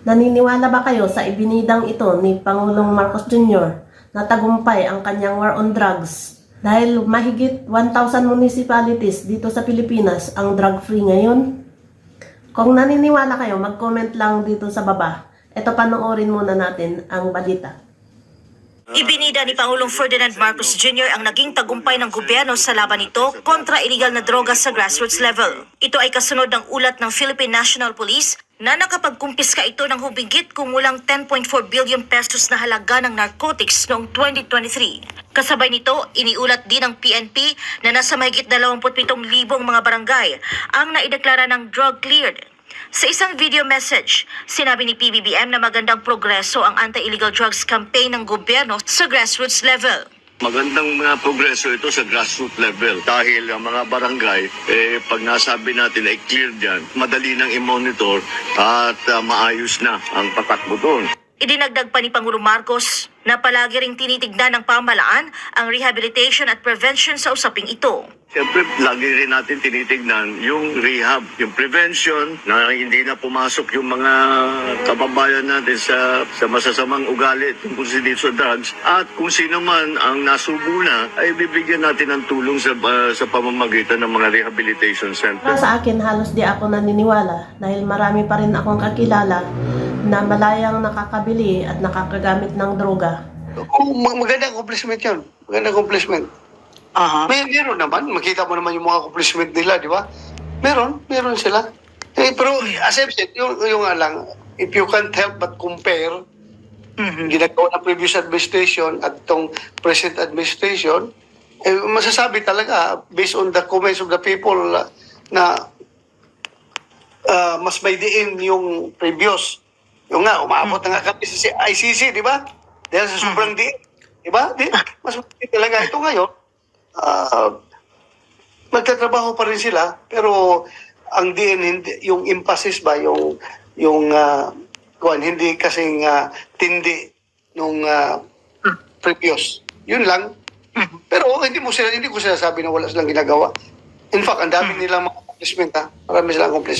Naniniwala ba kayo sa ibinidang ito ni Pangulong Marcos Jr. na tagumpay ang kanyang war on drugs? Dahil mahigit 1,000 municipalities dito sa Pilipinas ang drug-free ngayon? Kung naniniwala kayo, mag-comment lang dito sa baba. Ito panoorin muna natin ang balita. Ibinida ni Pangulong Ferdinand Marcos Jr. ang naging tagumpay ng gobyerno sa laban nito kontra illegal na droga sa grassroots level. Ito ay kasunod ng ulat ng Philippine National Police na nakapagkumpiska ito ng hubigit kumulang 10.4 billion pesos na halaga ng narcotics noong 2023. Kasabay nito, iniulat din ng PNP na nasa mahigit 27,000 mga barangay ang naideklara ng drug cleared sa isang video message, sinabi ni PBBM na magandang progreso ang anti-illegal drugs campaign ng gobyerno sa grassroots level. Magandang mga progreso ito sa grassroots level dahil ang mga barangay, eh, pag nasabi natin ay clear dyan, madali nang i-monitor at ah, maayos na ang patakbo doon. Idinagdag pa ni Pangulong Marcos na palagi ring tinitignan ng pamalaan ang rehabilitation at prevention sa usaping ito. Siyempre, lagi rin natin tinitignan yung rehab, yung prevention, na hindi na pumasok yung mga kababayan natin sa, sa masasamang ugali tungkol sa dito sa drugs. At kung sino man ang nasubo na, ay bibigyan natin ng tulong sa, ah, sa pamamagitan ng mga rehabilitation center. Para sa akin, halos di ako naniniwala dahil marami pa rin akong kakilala na malayang nakakabili at nakakagamit ng droga. Oh, magandang accomplishment yun. Magandang accomplishment. Aha. May meron naman. Makita mo naman yung mga accomplishment nila, di ba? Meron. Meron sila. Eh, pero as I've said, yung, yung nga lang, if you can't help but compare ginagawa ng previous administration at itong present administration, eh, masasabi talaga, based on the comments of the people, uh, na ah, mas may diin yung previous. Yung nga, umabot na nga kami sa ICC, di ba? Dahil sa sobrang diin. Di ba? Di, mas may talaga. Ito ngayon, ah, magtatrabaho pa rin sila, pero ang diin, hindi, yung emphasis ba, yung, yung, ah, kuwan, hindi kasing ah, tindi nung ah, previous. Yun lang. Pero hindi mo sila, hindi ko sila sabi na wala silang ginagawa. In fact, ang dami nilang mga accomplishment ha. Marami silang accomplishment.